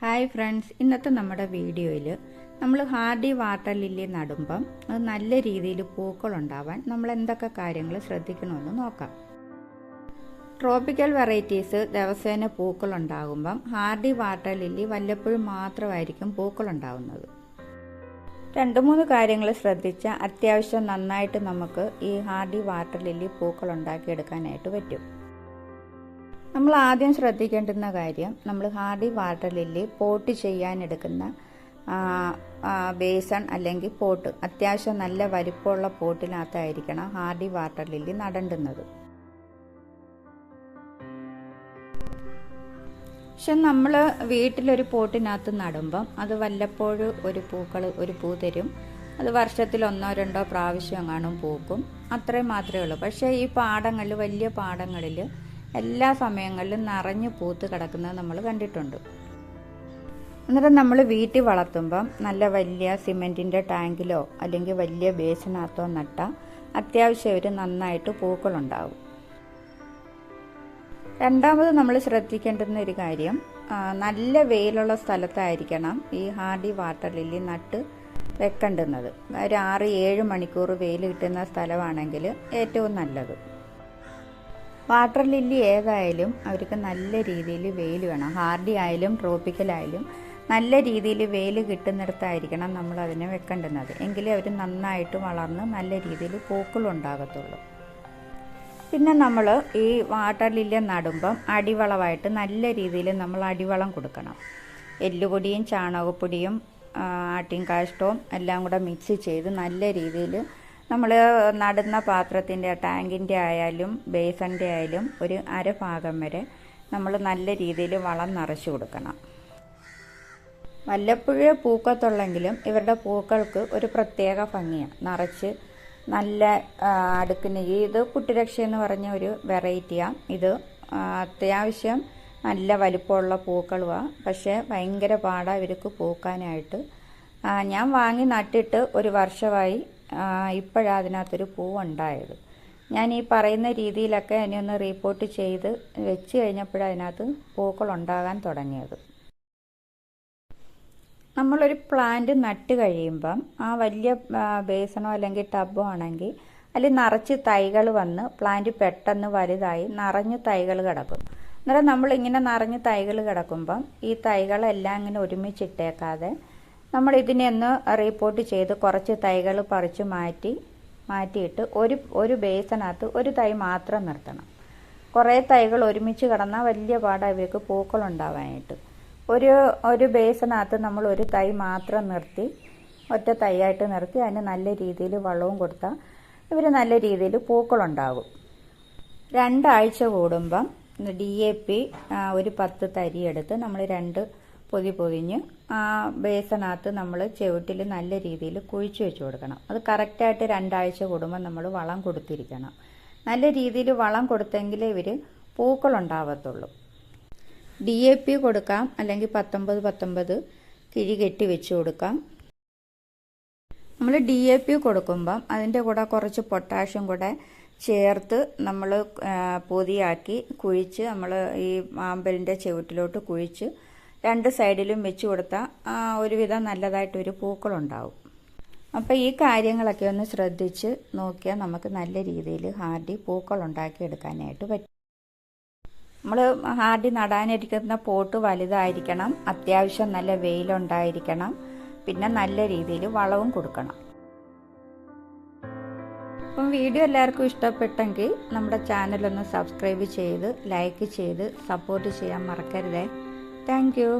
Hi friends ഇന്നത്തെ നമ്മുടെ വീഡിയോയിൽ നമ്മൾ ഹാർഡി വാട്ടർ ലില്ലി നടുമ്പം അത് നല്ല രീതിയിൽ പൂക്കൾ ഉണ്ടാവാൻ നമ്മൾ എന്തൊക്കെ കാര്യങ്ങൾ ശ്രദ്ധിക്കണമെന്ന് നോക്കാം. ട്രോപ്പിക്കൽ വെറൈറ്റീസ് ദിവസേന പൂക്കളുണ്ടാകുമ്പം ഹാർഡി വാട്ടർ ലില്ലി വല്ലപ്പോഴും മാത്രമായിരിക്കും പൂക്കളുണ്ടാവുന്നത്. രണ്ട് മൂന്ന് കാര്യങ്ങൾ ശ്രദ്ധിച്ചാൽ അത്യാവശ്യം നന്നായിട്ട് നമുക്ക് ഈ ഹാർഡി വാട്ടർ ലില്ലി പൂക്കൾ ഉണ്ടാക്കിയെടുക്കാനായിട്ട് പറ്റും. നമ്മൾ ആദ്യം ശ്രദ്ധിക്കേണ്ടുന്ന കാര്യം നമ്മൾ ഹാർഡി വാട്ടർ ലില്ലി പോട്ട് ചെയ്യാൻ എടുക്കുന്ന ബേസൺ അല്ലെങ്കിൽ പോട്ട്. അത്യാവശ്യം നല്ല വലിപ്പമുള്ള പോട്ടിനകത്തായിരിക്കണം ഹാർഡി വാട്ടർ ലില്ലി നടണ്ടുന്നത്. പക്ഷെ നമ്മൾ വീട്ടിലൊരു പോട്ടിനകത്ത് നടുമ്പം അത് വല്ലപ്പോഴും ഒരു പൂക്കൾ ഒരു പൂ തരും. അത് വർഷത്തിൽ ഒന്നോ രണ്ടോ പ്രാവശ്യം കാണും പൂക്കും. അത്രയും മാത്രമേ ഉള്ളൂ. പക്ഷേ ഈ പാടങ്ങളിൽ വലിയ പാടങ്ങളിൽ എല്ലാ സമയങ്ങളിലും നിറഞ്ഞു പൂത്ത് കിടക്കുന്നത് നമ്മൾ കണ്ടിട്ടുണ്ട്. എന്നിട്ട് നമ്മൾ വീട്ടിൽ വളർത്തുമ്പം നല്ല വലിയ സിമെന്റിന്റെ ടാങ്കിലോ അല്ലെങ്കിൽ വലിയ ബേസിനകത്തോ നട്ടാൽ അത്യാവശ്യം ഒരു നന്നായിട്ട് പൂക്കളുണ്ടാവും. രണ്ടാമത് നമ്മൾ ശ്രദ്ധിക്കേണ്ടുന്ന ഒരു കാര്യം നല്ല വെയിലുള്ള സ്ഥലത്തായിരിക്കണം ഈ ഹാർഡി വാട്ടർ ലില്ലി നട്ട് വെക്കേണ്ടുന്നത്. ഒരു ആറ് ഏഴ് മണിക്കൂർ വെയിൽ കിട്ടുന്ന സ്ഥലമാണെങ്കിൽ ഏറ്റവും നല്ലത്. വാട്ടർ ലില്ലി ഏതായാലും അവർക്ക് നല്ല രീതിയിൽ വെയിൽ വേണം. ഹാർഡി ആയാലും ട്രോപ്പിക്കലായാലും നല്ല രീതിയിൽ വെയിൽ കിട്ടുന്നിടത്തായിരിക്കണം നമ്മൾ അതിനെ വെക്കേണ്ടുന്നത്. എങ്കിലേ അവർ നന്നായിട്ട് വളർന്ന് നല്ല രീതിയിൽ പൂക്കളുണ്ടാകത്തുള്ളൂ പിന്നെ നമ്മൾ ഈ വാട്ടർ ലില്ലി നടുമ്പം അടിവളമായിട്ട് നല്ല രീതിയിൽ നമ്മൾ അടിവളം കൊടുക്കണം. എല്ലുപൊടിയും ചാണകപ്പൊടിയും ആട്ടിൻ കാഷ്ടവും എല്ലാം കൂടെ മിക്സ് ചെയ്ത് നല്ല രീതിയിൽ നമ്മൾ നടുന്ന പാത്രത്തിന്റെ ടാങ്കിന്റെ ആയാലും ബേസന്റെ ആയാലും ഒരു അരഭാഗം വരെ നമ്മൾ നല്ല രീതിയിൽ വളം നിറച്ച് കൊടുക്കണം. വല്ലപ്പോഴേ പൂക്കത്തുള്ളെങ്കിലും ഇവരുടെ പൂക്കൾക്ക് ഒരു പ്രത്യേക ഭംഗിയാണ്. നിറച്ച് നല്ല അടുക്കിന് ഇത് കുട്ടിരക്ഷ എന്ന് പറഞ്ഞ ഒരു വെറൈറ്റിയാണ് ഇത് അത്യാവശ്യം നല്ല വലിപ്പമുള്ള പൂക്കളുമാണ് പക്ഷേ ഭയങ്കര പാടാണ് ഇവർക്ക് പൂക്കാനായിട്ട്. ഞാൻ വാങ്ങി നട്ടിട്ട് ഒരു വർഷമായി ഇപ്പോഴാണ് അതിനകത്തൊരു പൂവുണ്ടായത്. ഞാൻ ഈ പറയുന്ന രീതിയിലൊക്കെ എന്നെ ഒന്ന് റിപ്പോർട്ട് ചെയ്ത് വെച്ച് കഴിഞ്ഞപ്പോഴാണ് അതിനകത്ത് പൂക്കൾ ഉണ്ടാകാൻ തുടങ്ങിയത്. നമ്മളൊരു പ്ലാന്റ് നട്ട് കഴിയുമ്പം ആ വലിയ ബേസണോ അല്ലെങ്കിൽ ടബോ ആണെങ്കിൽ അതിൽ നിറച്ച് തൈകൾ വന്ന് പ്ലാന്റ് പെട്ടെന്ന് വലുതായി നിറഞ്ഞ് തൈകൾ കിടക്കും. അന്നേരം നമ്മളിങ്ങനെ നിറഞ്ഞ് തൈകൾ കിടക്കുമ്പം ഈ തൈകളെല്ലാം ഇങ്ങനെ ഒരുമിച്ചിട്ടേക്കാതെ നമ്മൾ ഇതിനെ ഒന്ന് റിപ്പോർട്ട് ചെയ്ത് കുറച്ച് തൈകൾ പറിച്ച് മാറ്റി മാറ്റിയിട്ട് ഒരു ഒരു ബേസിനകത്ത് ഒരു തൈ മാത്രം നിർത്തണം. കുറേ തൈകൾ ഒരുമിച്ച് കിടന്നാൽ വലിയ പാടാണ് പൂക്കൾ ഉണ്ടാവാനായിട്ട് ഒരു ഒരു ബേസിനകത്ത് നമ്മൾ ഒരു തൈ മാത്രം നിർത്തി ഒറ്റ തൈയായിട്ട് നിർത്തി അതിന് നല്ല രീതിയിൽ വളവും കൊടുത്താൽ ഇവർ നല്ല രീതിയിൽ പൂക്കളുണ്ടാകും രണ്ടാഴ്ച കൂടുമ്പം ഡി എ പി ഒരു പത്ത് തരി എടുത്ത് നമ്മൾ രണ്ട് പൊതി പൊതിഞ്ഞ് ആ ബേസനകത്ത് നമ്മൾ ചുവട്ടിൽ നല്ല രീതിയിൽ കുഴിച്ചു വെച്ച് കൊടുക്കണം. അത് കറക്റ്റായിട്ട് രണ്ടാഴ്ച കൂടുമ്പോൾ നമ്മൾ വളം കൊടുത്തിരിക്കണം. നല്ല രീതിയിൽ വളം കൊടുത്തെങ്കിലേ ഇവർ പൂക്കളുണ്ടാവത്തുള്ളൂ. ഡി എ പി കൊടുക്കാം അല്ലെങ്കിൽ പത്തൊമ്പത് പത്തൊമ്പത് കിഴി കെട്ടി വെച്ച് കൊടുക്കാം. നമ്മൾ ഡി എ പി കൊടുക്കുമ്പം അതിന്റെ കൂടെ കുറച്ച് പൊട്ടാഷ്യം കൂടെ ചേർത്ത് നമ്മൾ പൊതിയാക്കി കുഴിച്ച് നമ്മൾ ഈ ആമ്പലിന്റെ ചുവട്ടിലോട്ട് കുഴിച്ച് രണ്ട് സൈഡിലും വെച്ച് കൊടുത്താൽ ഒരുവിധം നല്ലതായിട്ടൊരു പൂക്കളുണ്ടാവും. അപ്പോൾ ഈ കാര്യങ്ങളൊക്കെ ഒന്ന് ശ്രദ്ധിച്ച് നോക്കിയാൽ നമുക്ക് നല്ല രീതിയിൽ ഹാർഡി പൂക്കൾ ഉണ്ടാക്കിയെടുക്കാനായിട്ട് പറ്റും. നമ്മൾ ഹാർഡി നടാനിരിക്കുന്ന പോട്ട് വലുതായിരിക്കണം അത്യാവശ്യം നല്ല വെയിലുണ്ടായിരിക്കണം പിന്നെ നല്ല രീതിയിൽ വളവും കൊടുക്കണം. അപ്പം വീഡിയോ എല്ലാവർക്കും ഇഷ്ടപ്പെട്ടെങ്കിൽ നമ്മുടെ ചാനലൊന്ന് സബ്സ്ക്രൈബ് ചെയ്ത് ലൈക്ക് ചെയ്ത് സപ്പോർട്ട് ചെയ്യാൻ മറക്കരുതേ. Thank you